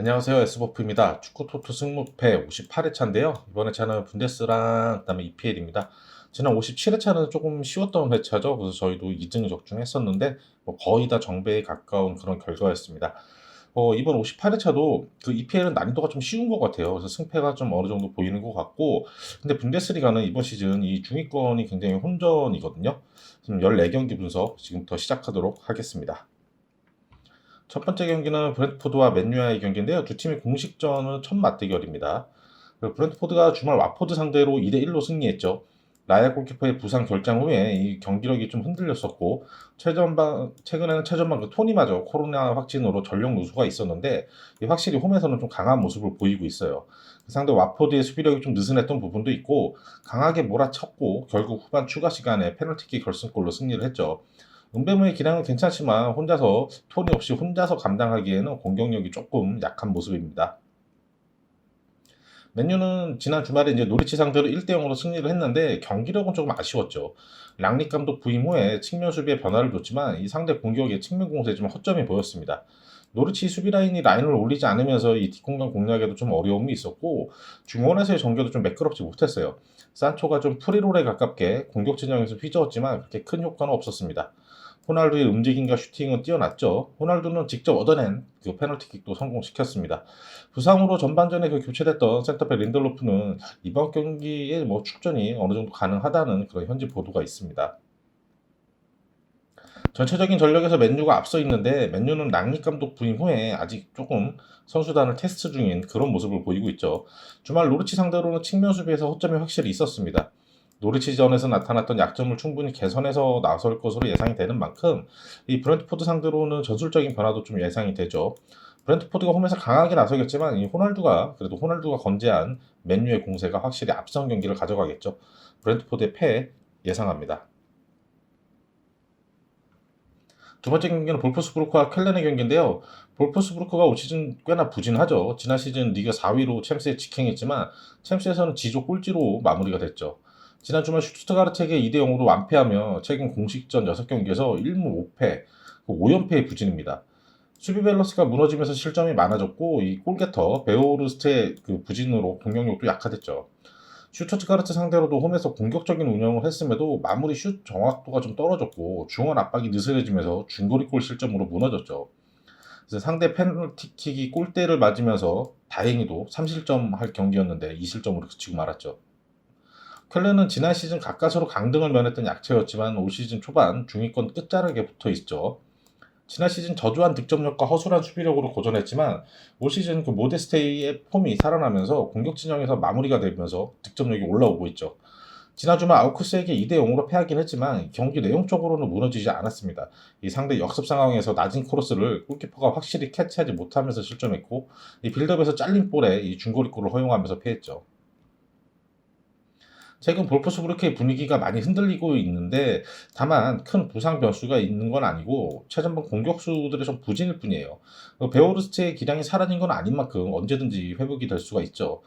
안녕하세요. S버프입니다. 축구 토토 승무패 58회차인데요. 이번 회차는 분데스랑 그다음에 EPL입니다. 지난 57회차는 조금 쉬웠던 회차죠. 그래서 저희도 2등 적중했었는데 뭐 거의 다 정배에 가까운 그런 결과였습니다. 어, 이번 58회차도 그 EPL은 난이도가 좀 쉬운 것 같아요. 그래서 승패가 좀 어느 정도 보이는 것 같고, 근데 분데스리가는 이번 시즌 이 중위권이 굉장히 혼전이거든요. 지금 14경기 분석 지금부터 시작하도록 하겠습니다. 첫 번째 경기는 브랜트포드와 맨유와의 경기인데요. 두 팀의 공식전은 첫 맞대결입니다. 그 브랜트포드가 주말 와포드 상대로 2대1로 승리했죠. 라야 골키퍼의 부상 결장 후에 이 경기력이 좀 흔들렸었고 최전방 최근에는 최전방 그 토니마저 코로나 확진으로 전력 누수가 있었는데 이 확실히 홈에서는 좀 강한 모습을 보이고 있어요. 그 상대 와포드의 수비력이 좀 느슨했던 부분도 있고 강하게 몰아쳤고 결국 후반 추가 시간에 페널티킥 결승골로 승리를 했죠. 은배무의 기량은 괜찮지만 혼자서 토니 없이 혼자서 감당하기에는 공격력이 조금 약한 모습입니다. 맨유는 지난 주말에 이제 노리치 상대로 1대 0으로 승리를 했는데 경기력은 조금 아쉬웠죠. 랑닉 감독 부임 후에 측면 수비에 변화를 줬지만 이 상대 공격의 측면 공세에 좀 허점이 보였습니다. 노리치 수비 라인이 라인을 올리지 않으면서 이 뒷공간 공략에도 좀 어려움이 있었고 중원에서의 전개도 좀 매끄럽지 못했어요. 산초가 좀 프리롤에 가깝게 공격 진영에서 휘저었지만 그렇게 큰 효과는 없었습니다. 호날두의 움직임과 슈팅은 뛰어났죠. 호날두는 직접 얻어낸 그 페널티킥도 성공시켰습니다. 부상으로 전반전에 그 교체됐던 센터백 린들로프는 이번 경기에 뭐 출전이 어느 정도 가능하다는 그런 현지 보도가 있습니다. 전체적인 전력에서 맨유가 앞서 있는데 맨유는 랑닉 감독 부임 후에 아직 조금 선수단을 테스트 중인 그런 모습을 보이고 있죠. 주말 노르치 상대로는 측면 수비에서 허점이 확실히 있었습니다. 노리치전에서 나타났던 약점을 충분히 개선해서 나설 것으로 예상이 되는 만큼 이 브랜트포드 상대로는 전술적인 변화도 좀 예상이 되죠. 브랜트포드가 홈에서 강하게 나서겠지만 이 호날두가 그래도 호날두가 건재한 맨유의 공세가 확실히 앞선 경기를 가져가겠죠. 브랜트포드의 패 예상합니다. 두 번째 경기는 볼프스부르크와 켈렌의 경기인데요. 볼프스부르크가 올 시즌 꽤나 부진하죠. 지난 시즌 리그 4위로 챔스에 직행했지만 챔스에서는 지조 꼴찌로 마무리가 됐죠. 지난 주말 슈투트가르트에게 2대 0으로 완패하며 최근 공식전 6경기에서 1무 5패, 5연패의 부진입니다. 수비 밸런스가 무너지면서 실점이 많아졌고 이 골게터 베오르스트의 그 부진으로 공격력도 약화됐죠. 슈투트가르트 상대로도 홈에서 공격적인 운영을 했음에도 마무리 슛 정확도가 좀 떨어졌고 중원 압박이 느슨해지면서 중거리골 실점으로 무너졌죠. 상대 페널티킥이 골대를 맞으면서 다행히도 3실점 할 경기였는데 2실점으로 그치고 말았죠. 켈레는 지난 시즌 가까스로 강등을 면했던 약체였지만 올 시즌 초반 중위권 끝자락에 붙어 있죠. 지난 시즌 저조한 득점력과 허술한 수비력으로 고전했지만 올 시즌 그 모데스테이의 폼이 살아나면서 공격 진영에서 마무리가 되면서 득점력이 올라오고 있죠. 지난 주말 아우크스에게 2대 0으로 패하긴 했지만 경기 내용적으로는 무너지지 않았습니다. 이 상대 역습 상황에서 낮은 크로스를 골키퍼가 확실히 캐치하지 못하면서 실점했고 이 빌드업에서 잘린 볼에 이 중거리 골을 허용하면서 패했죠. 최근 볼프스부르크의 분위기가 많이 흔들리고 있는데 다만 큰 부상 변수가 있는 건 아니고 최전방 공격수들의 좀 부진일 뿐이에요. 그 베오르스트의 기량이 사라진 건 아닌 만큼 언제든지 회복이 될 수가 있죠.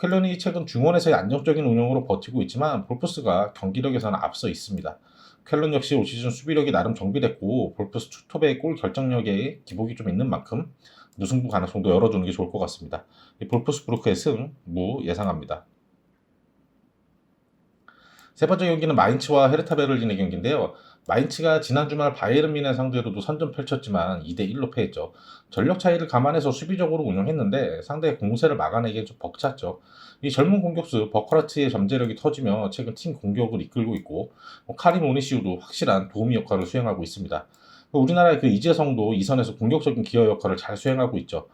켈런이 최근 중원에서의 안정적인 운영으로 버티고 있지만 볼프스가 경기력에서는 앞서 있습니다. 켈런 역시 올 시즌 수비력이 나름 정비됐고 볼프스 투톱의 골 결정력에 기복이 좀 있는 만큼 무승부 가능성도 열어주는 게 좋을 것 같습니다. 볼프스부르크의 승, 무 예상합니다. 세 번째 경기는 마인츠와 헤르타 베를린의 경기인데요. 마인츠가 지난 주말 바이에른 미네 상대로도 선전 펼쳤지만 2대 1로 패했죠. 전력 차이를 감안해서 수비적으로 운영했는데 상대의 공세를 막아내기엔 좀 벅찼죠. 이 젊은 공격수 버커라트의 잠재력이 터지며 최근 팀 공격을 이끌고 있고 뭐 카림 오니시우도 확실한 도움이 역할을 수행하고 있습니다. 우리나라의 그 이재성도 이선에서 공격적인 기여 역할을 잘 수행하고 있죠.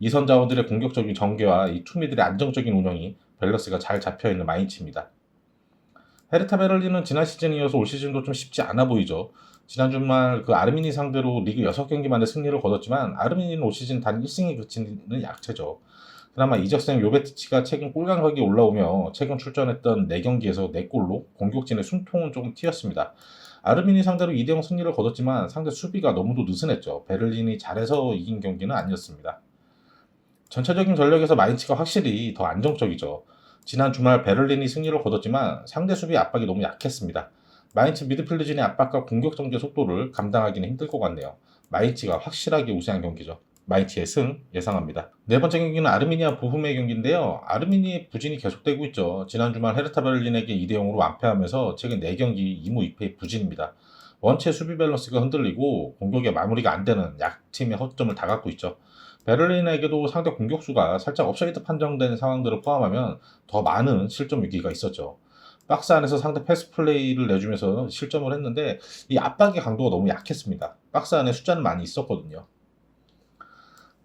이선 자원들의 공격적인 전개와 이 투미들의 안정적인 운영이 밸런스가 잘 잡혀 있는 마인츠입니다. 헤르타 베를린은 지난 시즌 이어서 올 시즌도 좀 쉽지 않아 보이죠. 지난 주말 그 아르미니 상대로 리그 6경기 만에 승리를 거뒀지만 아르미니는 올 시즌 단 1승에 그치는 약체죠. 그나마 이적생 요베티치가 최근 골감각이 올라오며 최근 출전했던 4경기에서 4골로 공격진의 숨통은 조금 튀었습니다. 아르미니 상대로 2대0 승리를 거뒀지만 상대 수비가 너무도 느슨했죠. 베를린이 잘해서 이긴 경기는 아니었습니다. 전체적인 전력에서 마인츠가 확실히 더 안정적이죠. 지난 주말 베를린이 승리를 거뒀지만 상대 수비 압박이 너무 약했습니다. 마인츠 미드필드진의 압박과 공격 전개 속도를 감당하기는 힘들 것 같네요. 마인츠가 확실하게 우세한 경기죠. 마이티의 승 예상합니다. 네 번째 경기는 아르미니아 보훔의 경기인데요. 아르미니의 부진이 계속되고 있죠. 지난 주말 헤르타 베를린에게 2대 0으로 완패하면서 최근 4경기 2무 2패의 부진입니다. 원체 수비 밸런스가 흔들리고 공격의 마무리가 안 되는 약팀의 허점을 다 갖고 있죠. 베를린에게도 상대 공격수가 살짝 업사이드 판정된 상황들을 포함하면 더 많은 실점 위기가 있었죠. 박스 안에서 상대 패스 플레이를 내주면서 실점을 했는데 이 압박의 강도가 너무 약했습니다. 박스 안에 숫자는 많이 있었거든요.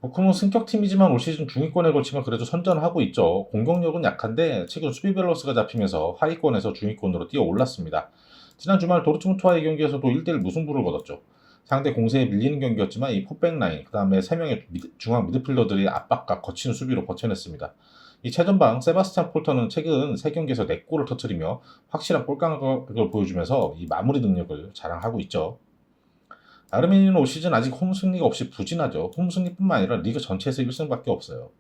보크는 승격팀이지만 올 시즌 중위권에 걸치면 그래도 선전을 하고 있죠. 공격력은 약한데 최근 수비 밸런스가 잡히면서 하위권에서 중위권으로 뛰어 올랐습니다. 지난 주말 도르트문트와의 경기에서도 1대1 무승부를 거뒀죠. 상대 공세에 밀리는 경기였지만 이 포백 라인, 그 다음에 3명의 중앙 미드필더들의 압박과 거친 수비로 버텨냈습니다. 이 최전방 세바스찬 폴터는 최근 3경기에서 4골을 터뜨리며 확실한 골감각을 보여주면서 이 마무리 능력을 자랑하고 있죠. 아르메니는 올 시즌 아직 홈 승리가 없이 부진하죠. 홈 승리뿐만 아니라 리그 전체에서 1승밖에 없어요.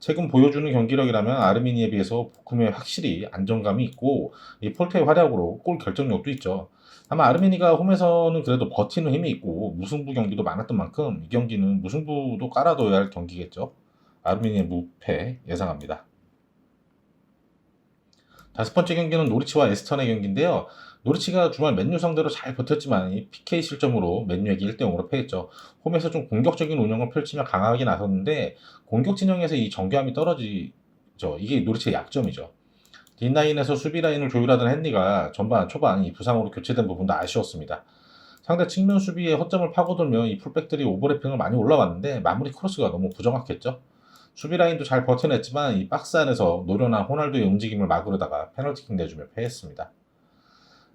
최근 보여주는 경기력이라면 아르메니에 비해서 보쿰에 확실히 안정감이 있고 이 폴테의 활약으로 골 결정력도 있죠. 아마 아르메니가 홈에서는 그래도 버티는 힘이 있고 무승부 경기도 많았던 만큼 이 경기는 무승부도 깔아둬야 할 경기겠죠. 아르메니의 무패 예상합니다. 다섯 번째 경기는 노리치와 에스턴의 경기인데요. 노리치가 주말 맨유 상대로 잘 버텼지만 이 PK 실점으로 맨유에게 1대 0으로 패했죠. 홈에서 좀 공격적인 운영을 펼치며 강하게 나섰는데 공격 진영에서 이 정교함이 떨어지죠. 이게 노리치의 약점이죠. 뒷라인에서 수비 라인을 조율하던 헨리가 전반 초반 이 부상으로 교체된 부분도 아쉬웠습니다. 상대 측면 수비에 허점을 파고들며 이 풀백들이 오버래핑을 많이 올라왔는데 마무리 크로스가 너무 부정확했죠. 수비 라인도 잘 버텨냈지만 이 박스 안에서 노련한 호날두의 움직임을 막으려다가 페널티킥 내주며 패했습니다.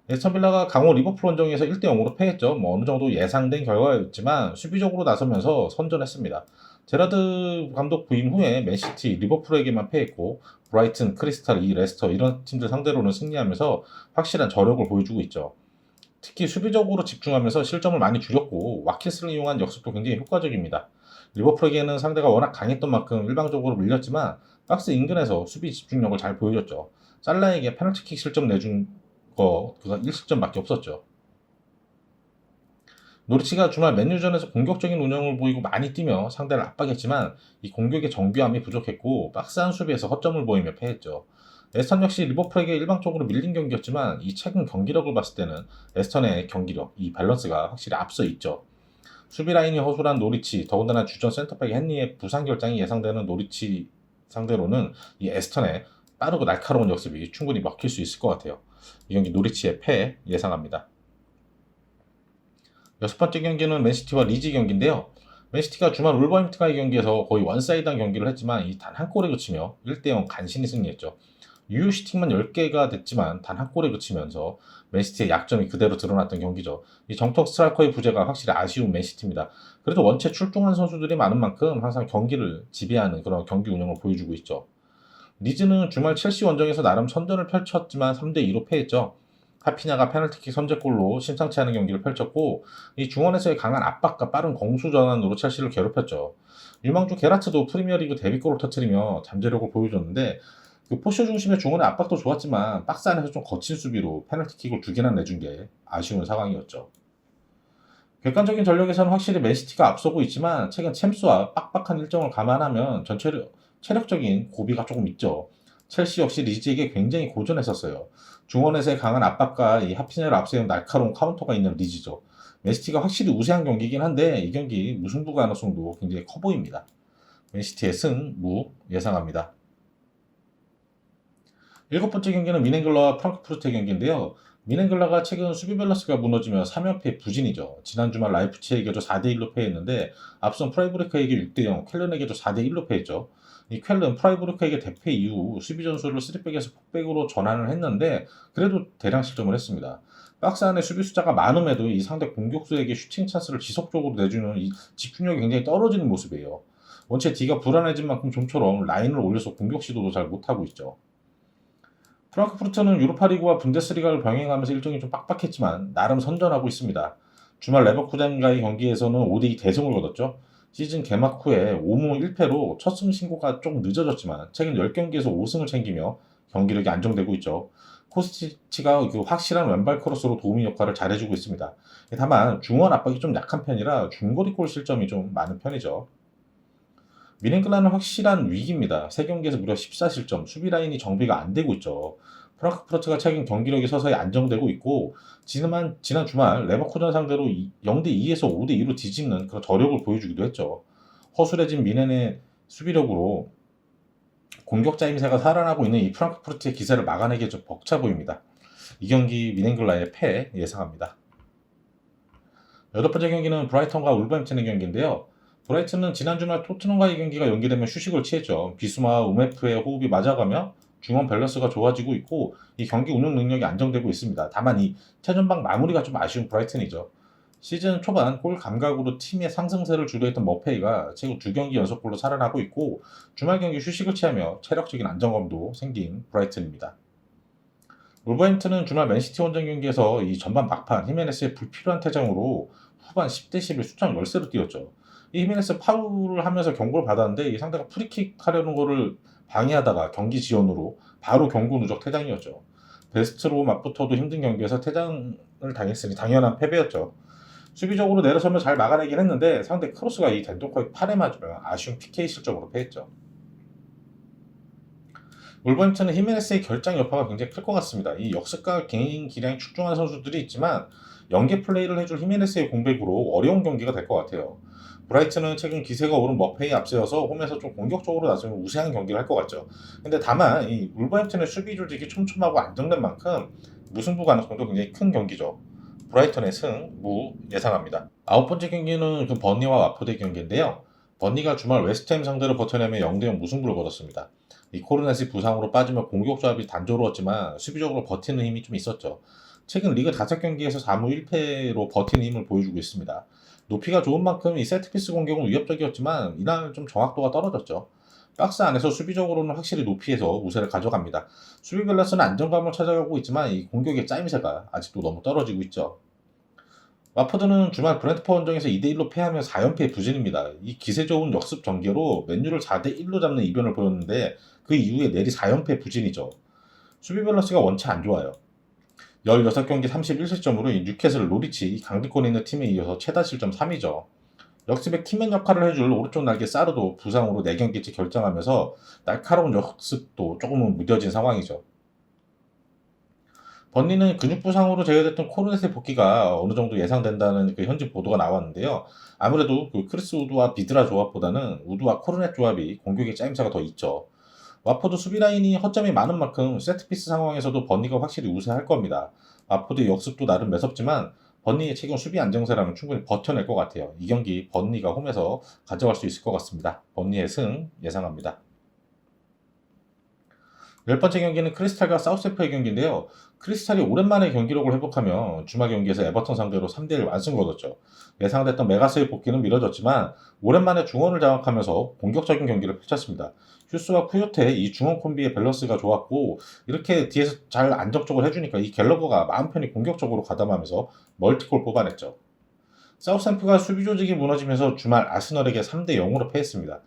에스턴 빌라가 강호 리버풀 원정에서 1대 0으로 패했죠. 뭐 어느 정도 예상된 결과였지만 수비적으로 나서면서 선전했습니다. 제라드 감독 부임 후에 맨시티, 리버풀에게만 패했고 브라이튼, 크리스탈, 이 레스터 이런 팀들 상대로는 승리하면서 확실한 저력을 보여주고 있죠. 특히 수비적으로 집중하면서 실점을 많이 줄였고 와키스를 이용한 역습도 굉장히 효과적입니다. 리버풀에게는 상대가 워낙 강했던 만큼 일방적으로 밀렸지만 박스 인근에서 수비 집중력을 잘 보여줬죠. 살라에게 페널티킥 실점 내준 거 그가 1실점밖에 없었죠. 노리치가 주말 맨유전에서 공격적인 운영을 보이고 많이 뛰며 상대를 압박했지만 이 공격의 정교함이 부족했고 박스한 수비에서 허점을 보이며 패했죠. 에스턴 역시 리버풀에게 일방적으로 밀린 경기였지만 이 최근 경기력을 봤을 때는 에스턴의 경기력, 이 밸런스가 확실히 앞서 있죠. 수비 라인이 허술한 노리치, 더군다나 주전 센터백 헨리의 부상 결장이 예상되는 노리치 상대로는 이 에스턴의 빠르고 날카로운 역습이 충분히 먹힐 수 있을 것 같아요. 이 경기 노리치의 패 예상합니다. 여섯 번째 경기는 맨시티와 리즈 경기인데요. 맨시티가 주말 울버햄튼과의 경기에서 거의 원사이드한 경기를 했지만 이 단 한 골에 그치며 1대0 간신히 승리했죠. 유효 슈팅만 10개가 됐지만 단 한 골에 그치면서 맨시티의 약점이 그대로 드러났던 경기죠. 이 정통 스트라이커의 부재가 확실히 아쉬운 맨시티입니다. 그래도 원체 출중한 선수들이 많은 만큼 항상 경기를 지배하는 그런 경기 운영을 보여주고 있죠. 리즈는 주말 첼시 원정에서 나름 선전을 펼쳤지만 3대2로 패했죠. 하피냐가 페널티킥 선제골로 심상치 않은 경기를 펼쳤고 이 중원에서의 강한 압박과 빠른 공수 전환으로 첼시를 괴롭혔죠. 유망주 게라트도 프리미어리그 데뷔골을 터뜨리며 잠재력을 보여줬는데 그 포쇼 중심의 중원의 압박도 좋았지만 박스 안에서 좀 거친 수비로 페널티킥을 두 개나 내준 게 아쉬운 상황이었죠. 객관적인 전력에서는 확실히 맨시티가 앞서고 있지만 최근 챔스와 빡빡한 일정을 감안하면 전체력 체력적인 고비가 조금 있죠. 첼시 역시 리즈에게 굉장히 고전했었어요. 중원에서의 강한 압박과 이 하피냐를 앞세운 날카로운 카운터가 있는 리즈죠. 맨시티가 확실히 우세한 경기이긴 한데 이 경기 무승부 가능성도 굉장히 커 보입니다. 맨시티의 승, 무 예상합니다. 일곱 번째 경기는 미넨글러와 프랑크푸르트의 경기인데요. 미넨글라가 최근 수비 밸런스가 무너지며 3연패 부진이죠. 지난 주말 라이프치히에게도 4대1로 패했는데 앞선 프라이브르크에게 6대0, 켈른에게도 4대1로 패했죠. 이 켈른 프라이브르크에게 대패 이후 수비 전술을 3백에서 폭백으로 전환을 했는데 그래도 대량 실점을 했습니다. 박스 안에 수비 숫자가 많음에도 이 상대 공격수에게 슈팅 찬스를 지속적으로 내주는 이 집중력이 굉장히 떨어지는 모습이에요. 원체 D가 불안해진 만큼 좀처럼 라인을 올려서 공격 시도도 잘 못하고 있죠. 프랑크푸르트는 유로파리그와 분데스리가를 병행하면서 일정이 좀 빡빡했지만 나름 선전하고 있습니다. 주말 레버쿠젠과의 경기에서는 5대2 대승을 거뒀죠. 시즌 개막 후에 5무 1패로 첫 승 신고가 조금 늦어졌지만 최근 10경기에서 5승을 챙기며 경기력이 안정되고 있죠. 코스티치가 그 확실한 왼발 크로스로 도움이 역할을 잘해주고 있습니다. 다만 중원 압박이 좀 약한 편이라 중거리 골 실점이 좀 많은 편이죠. 미넨글라는 확실한 위기입니다. 세 경기에서 무려 14실점, 수비 라인이 정비가 안 되고 있죠. 프랑크푸르트가 최근 경기력이 서서히 안정되고 있고 지난, 지난 주말 레버쿠젠 상대로 0대 2에서 5대 2로 뒤집는 그런 저력을 보여주기도 했죠. 허술해진 미넨의 수비력으로 공격자 임세가 살아나고 있는 이 프랑크푸르트의 기세를 막아내기 좀 벅차 보입니다. 이 경기 미넨글라의 패 예상합니다. 여덟 번째 경기는 브라이턴과 울버햄튼의 경기인데요. 브라이튼은 지난 주말 토트넘과의 경기가 연기되면 휴식을 취했죠. 비수마와 우메프의 호흡이 맞아가며 중원 밸런스가 좋아지고 있고 이 경기 운영 능력이 안정되고 있습니다. 다만 이 최전방 마무리가 좀 아쉬운 브라이튼이죠. 시즌 초반 골 감각으로 팀의 상승세를 주도했던 머페이가 최근 두 경기 연속골로 살아나고 있고 주말 경기 휴식을 취하며 체력적인 안정감도 생긴 브라이튼입니다. 울버햄튼은 주말 맨시티 원정 경기에서 이 전반 막판 히메네스의 불필요한 퇴장으로 후반 10대 11 수점 열세로 뛰었죠. 이 히메네스 파울을 하면서 경고를 받았는데 이 상대가 프리킥 하려는 거를 방해하다가 경기 지연으로 바로 경고 누적 퇴장이었죠. 베스트로 맞붙어도 힘든 경기에서 퇴장을 당했으니 당연한 패배였죠. 수비적으로 내려서면 잘 막아내긴 했는데 상대 크로스가 이 덴도커의 팔에 맞으며 아쉬운 PK 실점으로 패했죠. 울버햄튼은 히메네스의 결장 여파가 굉장히 클 것 같습니다. 이 역습과 개인 기량이 출중한 선수들이 있지만 연계 플레이를 해줄 히메네스의 공백으로 어려운 경기가 될 것 같아요. 브라이트는 최근 기세가 오른 머페이 앞세워서 홈에서 좀 공격적으로 나서면 우세한 경기를 할 것 같죠. 근데 다만 이 울버햄튼의 수비 조직이 촘촘하고 안정된 만큼 무승부 가능성도 굉장히 큰 경기죠. 브라이턴의 승, 무 예상합니다. 아홉 번째 경기는 그 버니와 와포드의 경기인데요. 버니가 주말 웨스트햄 상대로 버텨내며 0대0 무승부를 거뒀습니다. 이 코르넷이 부상으로 빠지며 공격 조합이 단조로웠지만 수비적으로 버티는 힘이 좀 있었죠. 최근 리그 5경기에서 4무 1패로 버티는 힘을 보여주고 있습니다. 높이가 좋은 만큼 이 세트피스 공격은 위협적이었지만 이날 좀 정확도가 떨어졌죠. 박스 안에서 수비적으로는 확실히 높이에서 우세를 가져갑니다. 수비 밸런스는 안정감을 찾아가고 있지만 이 공격의 짜임새가 아직도 너무 떨어지고 있죠. 와퍼드는 주말 브랜트퍼 원정에서 2대1로 패하며 4연패 부진입니다. 이 기세 좋은 역습 전개로 맨유를 4대1로 잡는 이변을 보였는데 그 이후에 내리 4연패 부진이죠. 수비 밸런스가 원체 안 좋아요. 16경기 31실점으로 이 뉴캐슬 로리치 이 강등권에 있는 팀에 이어서 최다 실점 3위죠. 역습의 키맨 역할을 해줄 오른쪽 날개 사르도 부상으로 4경기째 결정하면서 날카로운 역습도 조금은 무뎌진 상황이죠. 번니는 근육 부상으로 제외됐던 코르넷의 복귀가 어느 정도 예상된다는 그 현지 보도가 나왔는데요. 아무래도 그 크리스 우드와 비드라 조합보다는 우드와 코르넷 조합이 공격의 짜임새가 더 있죠. 와포드 수비 라인이 허점이 많은 만큼 세트피스 상황에서도 번니가 확실히 우세할 겁니다. 와포드의 역습도 나름 매섭지만 번니의 최근 수비 안정세라면 충분히 버텨낼 것 같아요. 이 경기 번니가 홈에서 가져갈 수 있을 것 같습니다. 번니의 승 예상합니다. 열 번째 경기는 크리스탈과 사우스애프의 경기인데요. 크리스탈이 오랜만에 경기력을 회복하며 주말 경기에서 에버턴 상대로 3대1 완승 거뒀죠. 예상됐던 메가스의 복귀는 미뤄졌지만 오랜만에 중원을 장악하면서 공격적인 경기를 펼쳤습니다. 휴스와 쿠요테 이 중원 콤비의 밸런스가 좋았고 이렇게 뒤에서 잘 안정적으로 해주니까 이 갤러거가 마음 편히 공격적으로 가담하면서 멀티골 뽑아냈죠. 사우스햄프가 수비 조직이 무너지면서 주말 아스널에게 3대 0으로 패했습니다.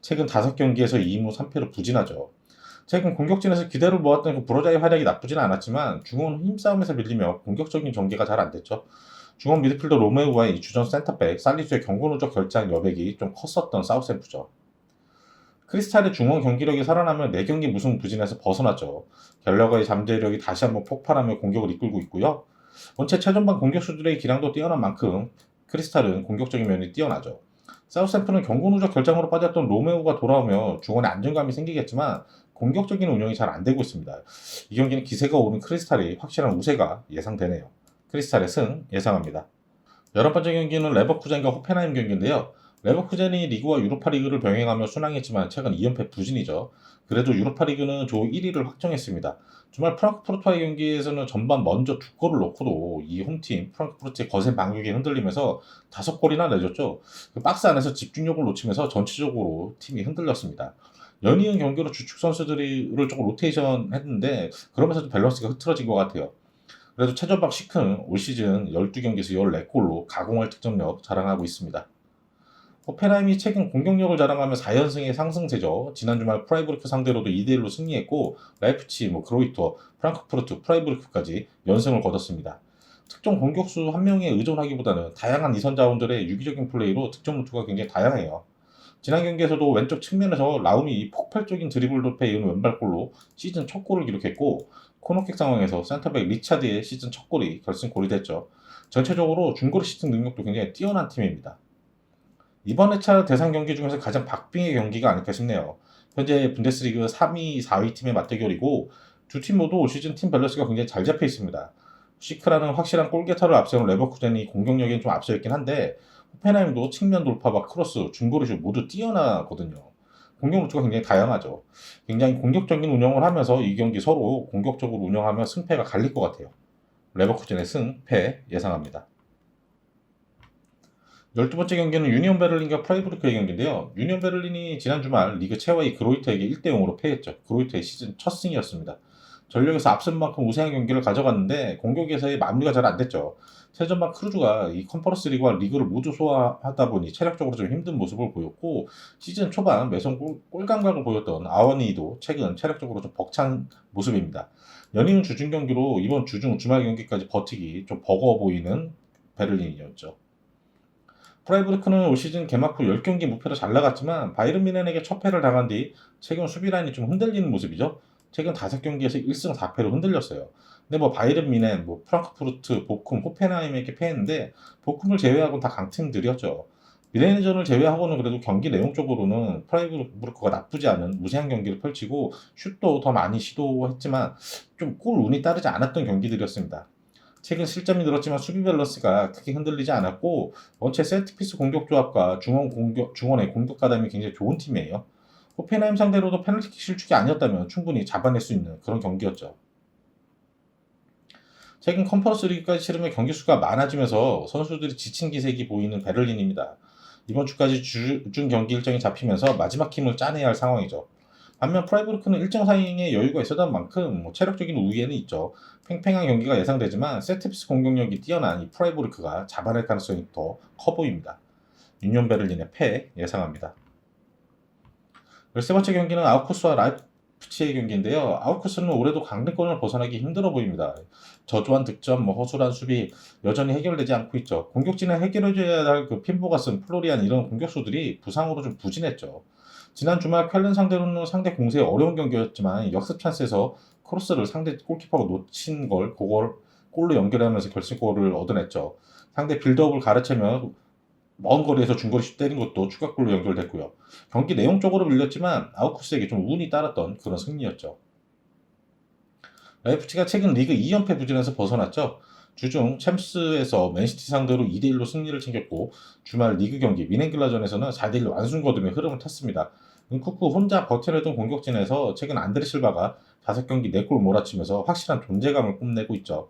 최근 5경기에서 2무 3패로 부진하죠. 최근 공격진에서 기대를 모았던 그 브로자의 활약이 나쁘지는 않았지만 중원 힘싸움에서 밀리며 공격적인 전개가 잘 안 됐죠. 중원 미드필더 로메우와의 주전 센터백 살리수의 경고 누적 결장 여백이 좀 컸었던 사우스햄프죠. 크리스탈의 중원 경기력이 살아나며 4경기 무승 부진에서 벗어났죠. 갤러거의 잠재력이 다시 한번 폭발하며 공격을 이끌고 있고요. 원체 최전방 공격수들의 기량도 뛰어난 만큼 크리스탈은 공격적인 면이 뛰어나죠. 사우스햄프는 경고 누적 결장으로 빠졌던 로메오가 돌아오며 중원에 안정감이 생기겠지만 공격적인 운영이 잘 안 되고 있습니다. 이 경기는 기세가 오른 크리스탈이 확실한 우세가 예상되네요. 크리스탈의 승 예상합니다. 여러 번째 경기는 레버쿠젠과 호펜하임 경기인데요. 레버쿠젠이 리그와 유로파리그를 병행하며 순항했지만 최근 2연패 부진이죠. 그래도 유로파리그는 조 1위를 확정했습니다. 주말 프랑크푸르트와의 경기에서는 전반 먼저 두 골을 넣고도 이 홈팀 프랑크푸르트의 거센 방역에 흔들리면서 다섯 골이나 내줬죠. 그 박스 안에서 집중력을 놓치면서 전체적으로 팀이 흔들렸습니다. 연이은 경기로 주축 선수들을 조금 로테이션 했는데 그러면서도 밸런스가 흐트러진 것 같아요. 그래도 최전방 시크는 올 시즌 12경기에서 14골로 가공할 득점력 자랑하고 있습니다. 호펜하임이 최근 공격력을 자랑하며 4연승의 상승세죠. 지난 주말 프라이부르크 상대로도 2대1로 승리했고 라이프치, 뭐 그로이터, 프랑크푸르트, 프라이부르크까지 연승을 거뒀습니다. 특정 공격수 한 명에 의존하기보다는 다양한 이선 자원들의 유기적인 플레이로 득점 루트가 굉장히 다양해요. 지난 경기에서도 왼쪽 측면에서 라움이 폭발적인 드리블 돌파에 이은 왼발골로 시즌 첫 골을 기록했고 코너킥 상황에서 센터백 리차드의 시즌 첫 골이 결승골이 됐죠. 전체적으로 중거리 시팅 능력도 굉장히 뛰어난 팀입니다. 이번 회차 대상 경기 중에서 가장 박빙의 경기가 아닐까 싶네요. 현재 분데스리그 3위, 4위 팀의 맞대결이고 두 팀 모두 올 시즌 팀 밸런스가 굉장히 잘 잡혀 있습니다. 시크라는 확실한 골게터를 앞세운 레버쿠젠이 공격력엔 좀 앞서 있긴 한데 호펜하임도 측면 돌파와 크로스, 중거리슛 모두 뛰어나거든요. 공격 루트가 굉장히 다양하죠. 굉장히 공격적인 운영을 하면서 이 경기 서로 공격적으로 운영하며 승패가 갈릴 것 같아요. 레버쿠젠의 승패 예상합니다. 12번째 경기는 유니온 베를린과 프라이부르크의 경기인데요. 유니온 베를린이 지난 주말 리그 최하위 그로이터에게 1대 0으로 패했죠. 그로이터의 시즌 첫 승이었습니다. 전력에서 앞선 만큼 우세한 경기를 가져갔는데 공격에서의 마무리가 잘 안 됐죠. 최전방 크루즈가 이 컨퍼런스 리그와 리그를 모두 소화하다 보니 체력적으로 좀 힘든 모습을 보였고 시즌 초반 매선 골, 골 감각을 보였던 아원이도 최근 체력적으로 좀 벅찬 모습입니다. 연이은 주중 경기로 이번 주중 주말 경기까지 버티기 좀 버거워 보이는 베를린이었죠. 프라이부르크는 올 시즌 개막 후 10경기 무패로 잘 나갔지만 바이른 미넨에게 첫 패를 당한 뒤 최근 수비 라인이 좀 흔들리는 모습이죠. 최근 5경기에서 1승 4패로 흔들렸어요. 근데 뭐 바이른 미넨, 뭐 프랑크푸르트, 보쿰, 호펜하임에게 패했는데 보쿰을 제외하고는 다 강팀들이었죠. 미네전을 제외하고는 그래도 경기 내용적으로는 프라이부르크가 나쁘지 않은 우세한 경기를 펼치고 슛도 더 많이 시도했지만 좀 골 운이 따르지 않았던 경기들이었습니다. 최근 실점이 늘었지만 수비 밸런스가 크게 흔들리지 않았고 원체 세트피스 공격 조합과 중원 공격 중원의 공격 가담이 굉장히 좋은 팀이에요. 호펜하임 상대로도 페널티킥 실축이 아니었다면 충분히 잡아낼 수 있는 그런 경기였죠. 최근 컨퍼런스 리그까지 치르며 경기 수가 많아지면서 선수들이 지친 기색이 보이는 베를린입니다. 이번 주까지 주중 경기 일정이 잡히면서 마지막 힘을 짜내야 할 상황이죠. 반면 프라이부르크는 일정 사이에 여유가 있었던 만큼 뭐 체력적인 우위에는 있죠. 팽팽한 경기가 예상되지만 세트피스 공격력이 뛰어난 이 프라이부르크가 잡아낼 가능성이 더 커 보입니다. 유니온 베를린의 패 예상합니다. 열세 번째 경기는 아우쿠스와 라이프치의 경기인데요. 아우쿠스는 올해도 강등권을 벗어나기 힘들어 보입니다. 저조한 득점, 뭐 허술한 수비 여전히 해결되지 않고 있죠. 공격진을 해결해줘야 할 그 핀보가슨, 플로리안 이런 공격수들이 부상으로 좀 부진했죠. 지난 주말 쾰른 상대로는 상대 공세에 어려운 경기였지만 역습 찬스에서 크로스를 상대 골키퍼가 놓친 걸 그걸 골로 연결하면서 결승골을 얻어냈죠. 상대 빌드업을 가르치며 먼 거리에서 중거리 슛 때린 것도 추가골로 연결됐고요. 경기 내용적으로 밀렸지만 아우쿠스에게 좀 운이 따랐던 그런 승리였죠. 라이프치가 최근 리그 2연패 부진에서 벗어났죠. 주중 챔스에서 맨시티 상대로 2대1로 승리를 챙겼고 주말 리그 경기 미넨글라전에서는 4대1 완승 거둠의 흐름을 탔습니다. 은쿠쿠 혼자 버텨내던 공격진에서 최근 안드레 실바가 5경기 4골 몰아치면서 확실한 존재감을 뽐내고 있죠.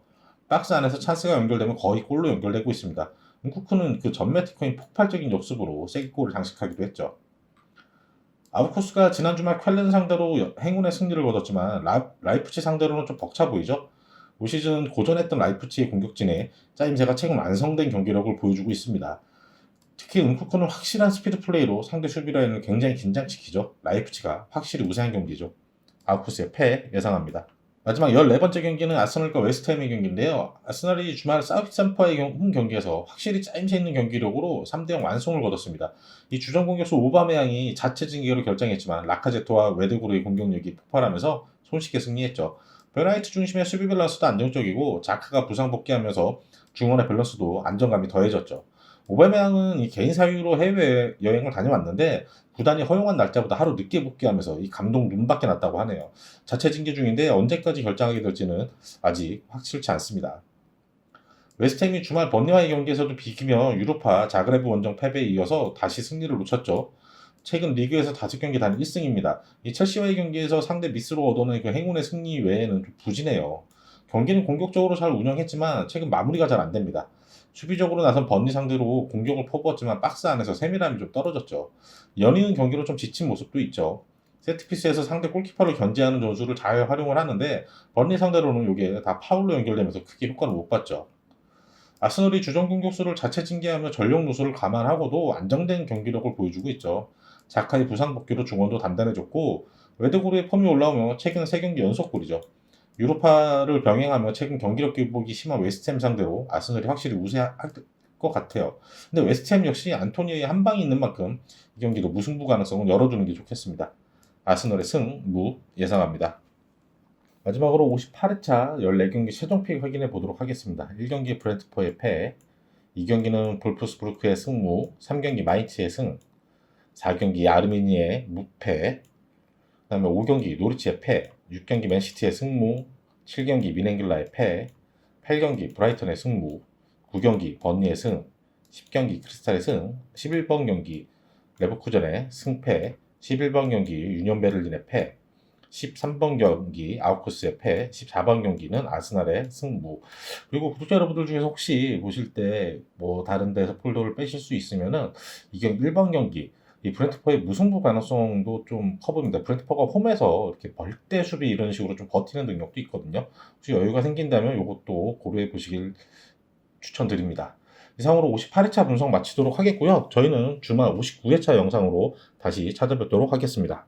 박스 안에서 찬스가 연결되면 거의 골로 연결되고 있습니다. 은쿠쿠는 그 전매 티커인 폭발적인 역습으로 세게 골을 장식하기도 했죠. 아우쿠스가 지난 주말 쾰른 상대로 행운의 승리를 거뒀지만 라, 라이프치 상대로는 좀 벅차 보이죠. 올 시즌 고전했던 라이프치의 공격진에 짜임새가 최근 완성된 경기력을 보여주고 있습니다. 특히 은쿠쿠는 확실한 스피드 플레이로 상대 수비 라인을 굉장히 긴장시키죠. 라이프치가 확실히 우세한 경기죠. 아우쿠스의 패 예상합니다. 마지막 14번째 경기는 아스널과 웨스트햄의 경기인데요. 아스널이 주말 사우스햄퍼의 홈 경기에서 확실히 짜임새 있는 경기력으로 3대0 완승을 거뒀습니다. 이 주전 공격수 오바메양이 자체 징계로 결정했지만 라카제토와 웨드구르의 공격력이 폭발하면서 손쉽게 승리했죠. 베라이트 중심의 수비 밸런스도 안정적이고 자크가 부상 복귀하면서 중원의 밸런스도 안정감이 더해졌죠. 오바메양은 이 개인 사유로 해외 여행을 다녀왔는데 구단이 허용한 날짜보다 하루 늦게 복귀하면서 이 감독 눈밖에 났다고 하네요. 자체 징계 중인데 언제까지 결정하게 될지는 아직 확실치 않습니다. 웨스트햄이 주말 번니와의 경기에서도 비기며 유로파 자그레브 원정 패배에 이어서 다시 승리를 놓쳤죠. 최근 리그에서 5경기 단 1승입니다. 이 첼시와의 경기에서 상대 미스로 얻어낸 그 행운의 승리 외에는 좀 부진해요. 경기는 공격적으로 잘 운영했지만 최근 마무리가 잘 안 됩니다. 수비적으로 나선 번니 상대로 공격을 퍼부었지만 박스 안에서 세밀함이 좀 떨어졌죠. 연이은 경기로 좀 지친 모습도 있죠. 세트피스에서 상대 골키퍼를 견제하는 전술을 잘 활용을 하는데 번니 상대로는 이게 다 파울로 연결되면서 크게 효과를 못 봤죠. 아스널이 주전 공격수를 자체 징계하며 전력 누수를 감안하고도 안정된 경기력을 보여주고 있죠. 자카의 부상 복귀로 중원도 단단해졌고 웨드고르의 폼이 올라오며 최근 3경기 연속골이죠. 유로파를 병행하며 최근 경기력 기복이 심한 웨스트햄 상대로 아스널이 확실히 우세할 것것 같아요. 근데 웨스트햄 역시 안토니의 한 방이 있는 만큼 이 경기도 무승부 가능성은 열어두는 게 좋겠습니다. 아스널의 승, 무 예상합니다. 마지막으로 58회차 14경기 최종 픽 확인해 보도록 하겠습니다. 1경기 브렌트포의 패, 2경기는 볼프스부르크의 승무, 3경기 마이츠의 승, 4경기 아르미니의 무패, 그 다음에 5경기 노리치의 패, 6경기 맨시티의 승무, 7경기 미넨글라의 패, 8경기 브라이턴의 승무, 9경기 번니의 승, 10경기 크리스탈의 승, 11번 경기 레버쿠전의 승패, 11번 경기 유니온 베를린의 패, 13번 경기 아우크스의 패, 14번 경기는 아스날의 승부. 그리고 구독자 여러분들 중에서 혹시 보실 때 뭐 다른 데서 폴더를 빼실 수 있으면은 이 경기 1번 경기 이 브렌트퍼의 무승부 가능성도 좀 커 보입니다. 브렌트퍼가 홈에서 이렇게 벌떼 수비 이런 식으로 좀 버티는 능력도 있거든요. 혹시 여유가 생긴다면 이것도 고려해 보시길 추천드립니다. 이상으로 58회차 분석 마치도록 하겠고요. 저희는 주말 59회차 영상으로 다시 찾아뵙도록 하겠습니다.